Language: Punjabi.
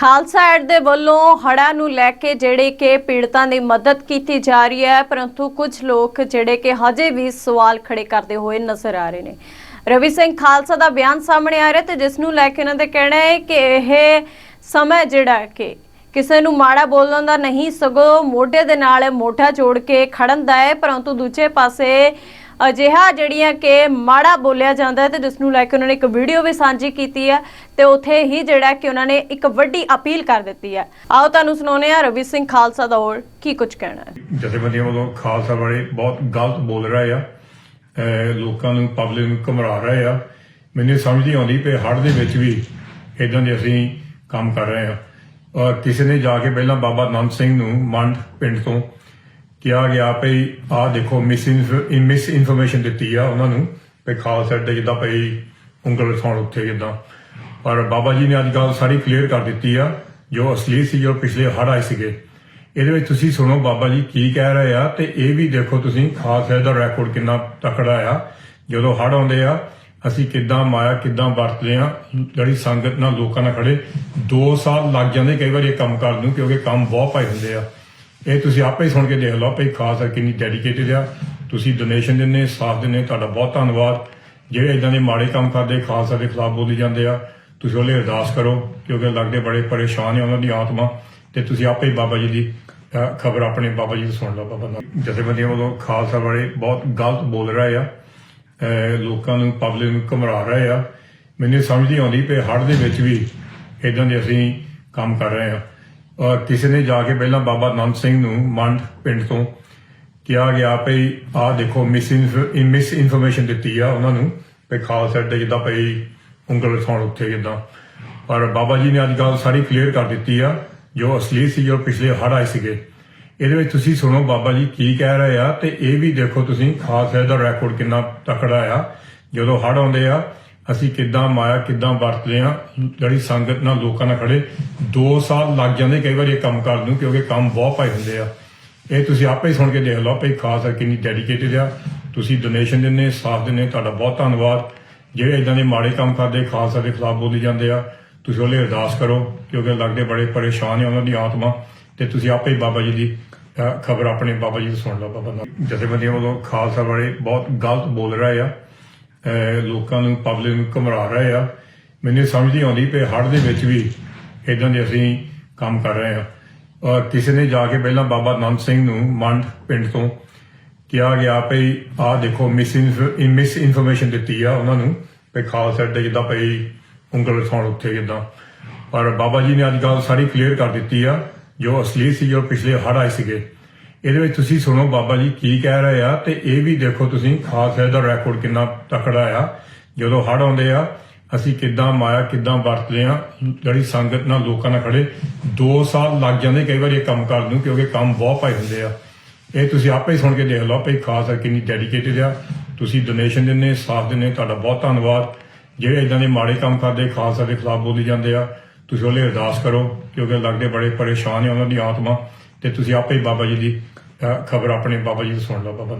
ਖਾਲਸਾ ਐਡ ਦੇ ਵੱਲੋਂ ਹੜ੍ਹਾਂ ਨੂੰ ਲੈ ਕੇ ਜਿਹੜੇ ਕਿ ਪੀੜਤਾਂ ਦੀ ਮਦਦ ਕੀਤੀ ਜਾ ਰਹੀ ਹੈ, ਪਰੰਤੂ ਕੁਝ ਲੋਕ ਜਿਹੜੇ ਕਿ ਹਜੇ ਵੀ ਸਵਾਲ ਖੜੇ ਕਰਦੇ ਹੋਏ ਨਜ਼ਰ ਆ ਰਹੇ ਨੇ। ਰਵੀ ਸਿੰਘ ਖਾਲਸਾ ਦਾ ਬਿਆਨ ਸਾਹਮਣੇ ਆ ਰਿਹਾ ਤੇ ਜਿਸ ਨੂੰ ਲੈ ਕੇ ਉਹਨਾਂ ਦਾ ਕਹਿਣਾ ਹੈ ਕਿ ਇਹ ਸਮਾਂ ਜਿਹੜਾ ਕਿ ਕਿਸੇ ਨੂੰ ਮਾੜਾ ਬੋਲਣ ਦਾ ਨਹੀਂ, ਸਗੋਂ ਮੋਢੇ ਦੇ ਨਾਲ ਮੋਢਾ ਜੋੜ ਕੇ ਖੜਨ ਦਾ ਹੈ, ਪਰੰਤੂ ਦੂਜੇ ਪਾਸੇ ਅਜਿਹਾ ਜਿਹੜੀਆਂ ਕਿ ਮਾੜਾ ਬੋਲਿਆ ਜਾਂਦਾ ਹੈ ਤੇ ਜਿਸ ਨੂੰ ਲੈ ਕੇ ਉਹਨਾਂ ਨੇ ਇੱਕ ਵੀਡੀਓ ਵੀ ਸਾਂਝੀ ਕੀਤੀ ਹੈ ਤੇ ਉੱਥੇ ਹੀ ਜਿਹੜਾ ਕਿ ਉਹਨਾਂ ਨੇ ਇੱਕ ਵੱਡੀ ਅਪੀਲ ਕਰ ਦਿੱਤੀ ਹੈ। ਆਓ ਤੁਹਾਨੂੰ ਸੁਣਾਉਂਦੇ ਹਾਂ ਰਵੀ ਸਿੰਘ ਖਾਲਸਾ ਦਾ ਹੋਰ ਕੀ ਕੁਝ ਕਹਿਣਾ ਹੈ। ਜਥੇਬੰਦੀਆਂ ਵੱਲੋਂ ਖਾਲਸਾ ਬਾਰੇ ਬਹੁਤ ਗਲਤ ਬੋਲ ਰਹੇ ਆ ਲੋਕਾਂ ਨੂੰ ਪਬਲਿਕ ਨੂੰ ਘਮਰਾ ਰਹੇ ਆ। ਮੈਨੂੰ ਸਮਝ ਨਹੀਂ ਆਉਂਦੀ ਕਿ ਹੜ੍ਹ ਦੇ ਵਿੱਚ ਵੀ ਇਦਾਂ ਦੇ ਅਸੀਂ ਕੰਮ ਕਰ ਰਹੇ ਆ। ਔਰ ਕਿਸੇ ਨੇ ਜਾ ਕੇ ਪਹਿਲਾਂ ਬਾਬਾ ਨੰਦ ਸਿੰਘ ਨੂੰ ਮੰਡ ਪਿੰਡ ਤੋਂ ਕਿਹਾ ਗਿਆ ਭਈ ਆਹ ਦੇਖੋ ਮਿਸ ਮਿਸ ਇਨਫੋਰਮੇਸ਼ਨ ਦਿੱਤੀ ਆ ਉਹਨਾਂ ਨੂੰ ਵੀ ਖਾਲਸਾ ਦੇ ਜਿੱਦਾਂ ਭਈ ਉਂਗਲ ਉਠਾਉਣ ਉੱਥੇ ਜਿੱਦਾਂ। ਪਰ ਬਾਬਾ ਜੀ ਨੇ ਅੱਜ ਗੱਲ ਸਾਰੀ ਕਲੀਅਰ ਕਰ ਦਿੱਤੀ ਆ, ਜੋ ਅਸਲੀ ਸੀ, ਜੋ ਪਿਛਲੇ ਹੜ੍ਹ ਆਏ ਸੀਗੇ। ਇਹਦੇ ਵਿੱਚ ਤੁਸੀਂ ਸੁਣੋ ਬਾਬਾ ਜੀ ਕੀ ਕਹਿ ਰਹੇ ਆ ਤੇ ਇਹ ਵੀ ਦੇਖੋ ਤੁਸੀਂ ਖਾਲਸਾ ਦਾ ਰੈਕੋਰਡ ਕਿੰਨਾ ਤਕੜਾ ਆ। ਜਦੋਂ ਹੜ੍ਹ ਆਉਂਦੇ ਆ, ਅਸੀਂ ਕਿੱਦਾਂ ਮਾਇਆ, ਕਿੱਦਾਂ ਵਰਤਦੇ ਆ, ਜਿਹੜੀ ਸੰਗਤ ਨਾਲ ਲੋਕਾਂ ਨਾਲ ਖੜੇ 2 ਸਾਲ ਲੱਗ ਜਾਂਦੇ ਕਈ ਵਾਰ ਇਹ ਕੰਮ ਕਰਨ ਨੂੰ ਕਿਉਂਕਿ ਕੰਮ ਬਹੁਤ ਪਾਈ ਹੁੰਦੇ ਆ। ਇਹ ਤੁਸੀਂ ਆਪੇ ਹੀ ਸੁਣ ਕੇ ਦੇਖ ਲਓ ਭਈ ਖਾਲਸਾ ਕਿੰਨੀ ਡੈਡੀਕੇਟਿਡ ਆ। ਤੁਸੀਂ ਡੋਨੇਸ਼ਨ ਦਿੰਦੇ, ਸਾਥ ਦਿੰਦੇ, ਤੁਹਾਡਾ ਬਹੁਤ ਧੰਨਵਾਦ। ਜਿਹੜੇ ਇਦਾਂ ਦੇ ਮਾੜੇ ਕੰਮ ਕਰਦੇ ਖਾਲਸਾ ਦੇ ਖਿਲਾਫ ਬੋਲੀ ਜਾਂਦੇ ਆ, ਤੁਸੀਂ ਉਹਲੇ ਅਰਦਾਸ ਕਰੋ, ਕਿਉਂਕਿ ਲੱਗਦੇ ਬੜੇ ਪਰੇਸ਼ਾਨ ਆ ਉਹਨਾਂ ਦੀ ਆਤਮਾ। ਤੇ ਤੁਸੀਂ ਆਪੇ ਹੀ ਬਾਬਾ ਜੀ ਦੀ ਖਬਰ ਆਪਣੇ ਬਾਬਾ ਜੀ ਤੋਂ ਸੁਣ ਲਓ, ਬਾਬਾ ਨਾਲ ਜਥੇਬੰਦੀਆਂ ਵੱਲੋਂ ਖਾਲਸਾ ਬਾਰੇ ਬਹੁਤ ਗਲਤ ਬੋਲ ਰਹੇ ਆ। ਲੋਕਾਂ ਨੂੰ ਪਬਲਿਕ ਨੂੰ ਘਮਰਾ ਰਹੇ ਆ। ਮੈਨੂੰ ਸਮਝ ਨਹੀਂ ਆਉਂਦੀ ਕਿ ਹੜ੍ਹ ਦੇ ਵਿੱਚ ਵੀ ਇਦਾਂ ਦੇ ਅਸੀਂ ਕੰਮ ਕਰ ਰਹੇ ਆ। ਕਿਸੇ ਨੇ ਜਾ ਕੇ ਪਹਿਲਾਂ ਬਾਬਾ ਨੰਦ ਸਿੰਘ ਨੂੰ ਮੰਡ ਪਿੰਡ ਤੋਂ ਕਿਹਾ ਗਿਆ ਭਈ ਆਹ ਦੇਖੋ ਮਿਸ ਮਿਸ ਇਨਫੋਰਮੇਸ਼ਨ ਦਿੱਤੀ ਆ ਉਹਨਾਂ ਨੂੰ ਵੀ ਖਾਲਸਾ ਦੇ ਜਿੱਦਾਂ ਭਈ ਉਂਗਲ ਉਠਾਉਣ ਉੱਥੇ ਜਿੱਦਾਂ। ਪਰ ਬਾਬਾ ਜੀ ਨੇ ਅੱਜ ਗੱਲ ਸਾਰੀ ਕਲੀਅਰ ਕਰ ਦਿੱਤੀ ਆ, ਜੋ ਅਸਲੀ ਸੀ, ਜੋ ਪਿਛਲੇ ਹੜ੍ਹ ਆਏ ਸੀਗੇ। ਇਹਦੇ ਵਿੱਚ ਤੁਸੀਂ ਸੁਣੋ ਬਾਬਾ ਜੀ ਕੀ ਕਹਿ ਰਹੇ ਆ ਤੇ ਇਹ ਵੀ ਦੇਖੋ ਤੁਸੀਂ ਖਾਲਸਾ ਦਾ ਰੈਕੋਰਡ ਕਿੰਨਾ ਤਕੜਾ ਆ। ਜਦੋਂ ਹੜ੍ਹ ਆਉਂਦੇ ਆ ਅਸੀਂ ਕਿੱਦਾਂ ਮਾਇਆ, ਕਿੱਦਾਂ ਵਰਤਦੇ ਆ ਜਿਹੜੀ ਸੰਗਤ ਨਾਲ ਲੋਕਾਂ ਨਾਲ ਖੜੇ 2 ਸਾਲ ਲੱਗ ਜਾਂਦੇ ਕਈ ਵਾਰੀ ਇਹ ਕੰਮ ਕਰਨ ਨੂੰ, ਕਿਉਂਕਿ ਕੰਮ ਬਹੁਤ ਪਾਈ ਹੁੰਦੇ ਆ। ਇਹ ਤੁਸੀਂ ਆਪੇ ਹੀ ਸੁਣ ਕੇ ਦੇਖ ਲਓ, ਭਈ ਖਾਲਸਾ ਕਿੰਨੀ ਡੈਡੀਕੇਟਿਡ ਆ। ਤੁਸੀਂ ਡੋਨੇਸ਼ਨ ਦਿੰਦੇ, ਸਾਥ ਦਿੰਦੇ, ਤੁਹਾਡਾ ਬਹੁਤ ਧੰਨਵਾਦ। ਜਿਹੜੇ ਇਦਾਂ ਦੇ ਮਾੜੇ ਕੰਮ ਕਰਦੇ, ਖਾਲਸਾ ਦੇ ਖਿਲਾਫ ਬੋਲੀ ਜਾਂਦੇ ਆ, ਤੁਸੀਂ ਉਹਲੇ ਅਰਦਾਸ ਕਰੋ, ਕਿਉਂਕਿ ਲੱਗਦੇ ਬੜੇ ਪਰੇਸ਼ਾਨ ਆ ਉਹਨਾਂ ਦੀ ਆਤਮਾ। ਤੇ ਤੁਸੀਂ ਆਪੇ ਹੀ ਬਾਬਾ ਜੀ ਦੀ ਖਬਰ ਆਪਣੇ ਬਾਬਾ ਜੀ ਤੋਂ ਸੁਣ ਲਓ, ਬਾਬਾ ਜਥੇਬੰਦੀਆਂ ਵੱਲੋਂ ਖਾਲਸਾ ਬਾਰੇ ਬਹੁਤ ਗਲਤ ਬੋਲ ਰਹੇ ਆ। ਲੋਕਾਂ ਨੂੰ ਪਬਲਿਕ ਨੂੰ ਘਮਰਾ ਰਹੇ ਆ। ਮੈਨੂੰ ਸਮਝ ਨਹੀਂ ਆਉਂਦੀ ਕਿ ਹੜ੍ਹ ਦੇ ਵਿੱਚ ਵੀ ਇਦਾਂ ਦੇ ਅਸੀਂ ਕੰਮ ਕਰ ਰਹੇ ਆ। ਔਰ ਕਿਸੇ ਨੇ ਜਾ ਕੇ ਪਹਿਲਾਂ ਬਾਬਾ ਨੰਦ ਸਿੰਘ ਨੂੰ ਮੰਡ ਪਿੰਡ ਤੋਂ ਕਿਹਾ ਗਿਆ ਭਈ ਆਹ ਦੇਖੋ ਮਿਸ ਮਿਸ ਇਨਫੋਰਮੇਸ਼ਨ ਦਿੱਤੀ ਆ ਉਹਨਾਂ ਨੂੰ ਵੀ ਖਾਲਸਾ ਦੇ ਜਿੱਦਾਂ ਭਈ ਉਂਗਲ ਉਠਾਉਣ ਉੱਥੇ ਜਿੱਦਾਂ। ਪਰ ਬਾਬਾ ਜੀ ਨੇ ਅੱਜ ਗੱਲ ਸਾਰੀ ਕਲੀਅਰ ਕਰ ਦਿੱਤੀ ਆ, ਜੋ ਅਸਲੀ ਸੀ, ਜੋ ਪਿਛਲੇ ਹੜ੍ਹ ਆਏ ਸੀਗੇ। ਇਹਦੇ ਵਿੱਚ ਤੁਸੀਂ ਸੁਣੋ ਬਾਬਾ ਜੀ ਕੀ ਕਹਿ ਰਹੇ ਆ ਤੇ ਇਹ ਵੀ ਦੇਖੋ ਤੁਸੀਂ ਖਾਲਸਾ ਦਾ ਰੈਕੋਰਡ ਕਿੰਨਾ ਤਕੜਾ ਆ। ਜਦੋਂ ਹੜ੍ਹ ਆਉਂਦੇ ਆ, ਅਸੀਂ ਕਿੱਦਾਂ ਮਾਇਆ ਕਿੱਦਾਂ ਵਰਤਦੇ ਆ, ਜਿਹੜੀ ਸੰਗਤ ਨਾਲ ਲੋਕਾਂ ਨਾਲ ਖੜੇ 2 ਸਾਲ ਲੱਗ ਜਾਂਦੇ ਕਈ ਵਾਰ ਇਹ ਕੰਮ ਕਰਨ ਨੂੰ ਕਿਉਂਕਿ ਕੰਮ ਬਹੁਤ ਪਾਈ ਹੁੰਦੇ ਆ। ਇਹ ਤੁਸੀਂ ਆਪੇ ਹੀ ਸੁਣ ਕੇ ਦੇਖ ਲਓ ਭਈ ਖਾਲਸਾ ਕਿੰਨੀ ਡੈਡੀਕੇਟਿਡ ਆ। ਤੁਸੀਂ ਡੋਨੇਸ਼ਨ ਦਿੰਦੇ, ਸਾਥ ਦਿੰਦੇ, ਤੁਹਾਡਾ ਬਹੁਤ ਧੰਨਵਾਦ। ਜਿਹੜੇ ਇਦਾਂ ਦੇ ਮਾੜੇ ਕੰਮ ਕਰਦੇ, ਖਾਲਸਾ ਦੇ ਖਿਲਾਫ ਬੋਲੀ ਜਾਂਦੇ ਆ, ਤੁਸੀਂ ਉਹਲੇ ਅਰਦਾਸ ਕਰੋ ਕਿਉਂਕਿ ਲੱਗਦੇ ਬੜੇ ਪਰੇਸ਼ਾਨ ਆ ਉਹਨਾਂ ਦੀ ਆਤਮਾ। ਤੇ ਤੁਸੀਂ ਆਪੇ ਹੀ ਬਾਬਾ ਜੀ ਦੀ ਖਬਰ ਆਪਣੇ ਬਾਬਾ ਜੀ ਤੋਂ ਸੁਣ ਲਓ, ਬਾਬਾ ਨਾਲ